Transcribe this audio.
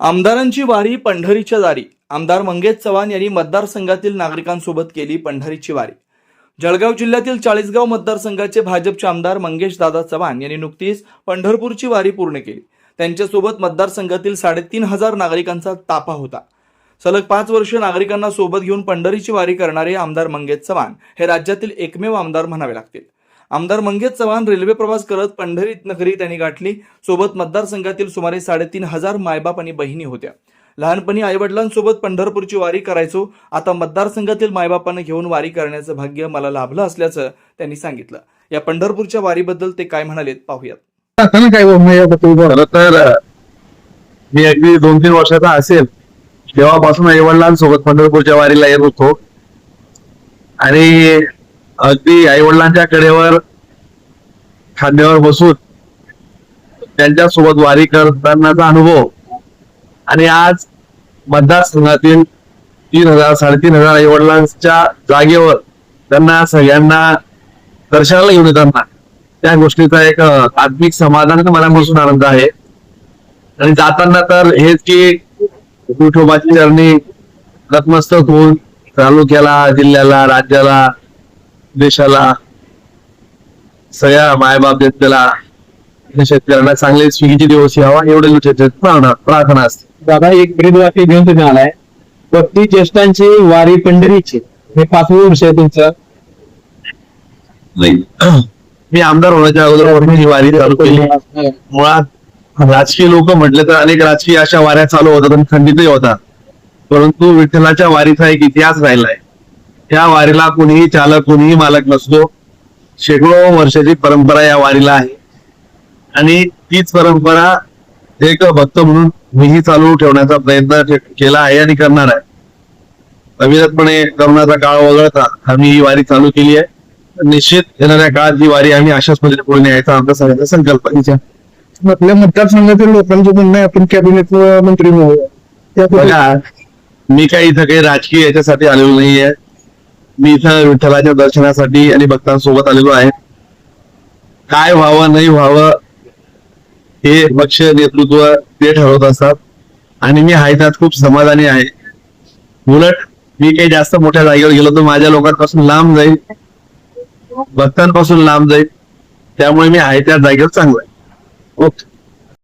आमदारांची वारी पंढरीच्या दारी. आमदार मंगेश चव्हाण यांनी मतदारसंघातील नागरिकांसोबत केली पंढरीची वारी. जळगाव जिल्ह्यातील चाळीसगाव मतदारसंघाचे भाजपचे आमदार मंगेश दादा चव्हाण यांनी नुकतीच पंढरपूरची वारी पूर्ण केली. त्यांच्यासोबत मतदारसंघातील साडेतीन हजार नागरिकांचा ताफा होता. सलग पाच वर्ष नागरिकांना सोबत घेऊन पंढरीची वारी करणारे आमदार मंगेश चव्हाण हे राज्यातील एकमेव आमदार म्हणावे लागतील. आमदार मंगेश चव्हाण रेल्वे प्रवास करत पंढरीत नगरी त्यांनी गाठली. सोबत मतदारसंघातील सुमारे साडेतीन हजार मायबाप आणि बहिणी होत्या. लहानपणी आईवडिलांसोबत पंढरपूरची वारी करायचो. आता मतदारसंघातील मायबापांना घेऊन वारी करण्याचं भाग्य मला लाभलं असल्याचं त्यांनी सांगितलं. या पंढरपूरच्या वारीबद्दल ते काय म्हणालेत पाहूयात. आता काय. खरं तर मी अगदी दोन तीन वर्षाचा असेल. तेव्हापासून आईवडिलांसोबत पंढरपूरच्या वारीला येत होतो. आणि अगदी आईवडिलांच्या कडेवर खांद्यावर बसून त्यांच्यासोबत वारी करतानाचा अनुभव. आणि आज मतदारसंघातील तीन हजार साडेतीन हजार आईवडिलांच्या जागेवर त्यांना सगळ्यांना दर्शनाला घेऊन येताना त्या गोष्टीचा एक आत्मिक समाधान मला बसून आनंद आहे. आणि जाताना तर हेच की विठोबाची चरणी नतमस्तक होऊन तालुक्याला जिल्ह्याला राज्याला देशाला. सगळ्या मायबाप जनतेला या शेतकऱ्यांना चांगले स्विगीचे दिवस यावा एवढे प्रार्थना प्रार्थना असते. दादा एक ब्रीद वाक्य घेऊन तुम्ही आलाय. भक्ती ज्येष्ठांची वारी पंढरीची. हे पाचवं वर्ष आहे तुमचं. नाही. मी आमदार होण्याच्या अगोदर ही वारी चालू केली. मुळात राजकीय लोक म्हटले तर अनेक राजकीय अशा वाऱ्या चालू होतात आणि खंडितही होतात. परंतु विठ्ठलाच्या वारीचा एक इतिहास राहिलाय. त्या वारीला कोणीही चालक कोणीही मालक नसतो. शेकडो वर्षाची परंपरा या वारीला आहे. आणि तीच परंपरा एक भक्त म्हणून मीही चालू ठेवण्याचा प्रयत्न केला आहे आणि करणार आहे. अविरतपणे करोनाचा काळ वगळता आम्ही ही वारी चालू केली आहे. निश्चित येणाऱ्या काळात ही वारी आम्ही अशाच पद्धतीने पुढे न्यायचा आमचा सगळ्यांचा संकल्प आपल्या मतदारसंघातील लोकांचं म्हणणं आहे आपण कॅबिनेट मंत्री म्हणूया. मी काही इथं काही राजकीय याच्यासाठी आलेलो नाहीये. मी इथं विठ्ठलाच्या दर्शनासाठी आणि भक्तांसोबत आलेलो आहे. काय व्हावं नाही व्हावं हे पक्ष नेतृत्व ते ठरवत असतात. आणि मी आहे त्यात खूप समाधानी आहे. उलट मी काही जास्त मोठ्या जागेवर गेलो तर माझ्या लोकांपासून लांब जाईल. भक्तांपासून लांब जाईल. त्यामुळे मी आहे त्या जागेवर चांगलं आहे. ओके.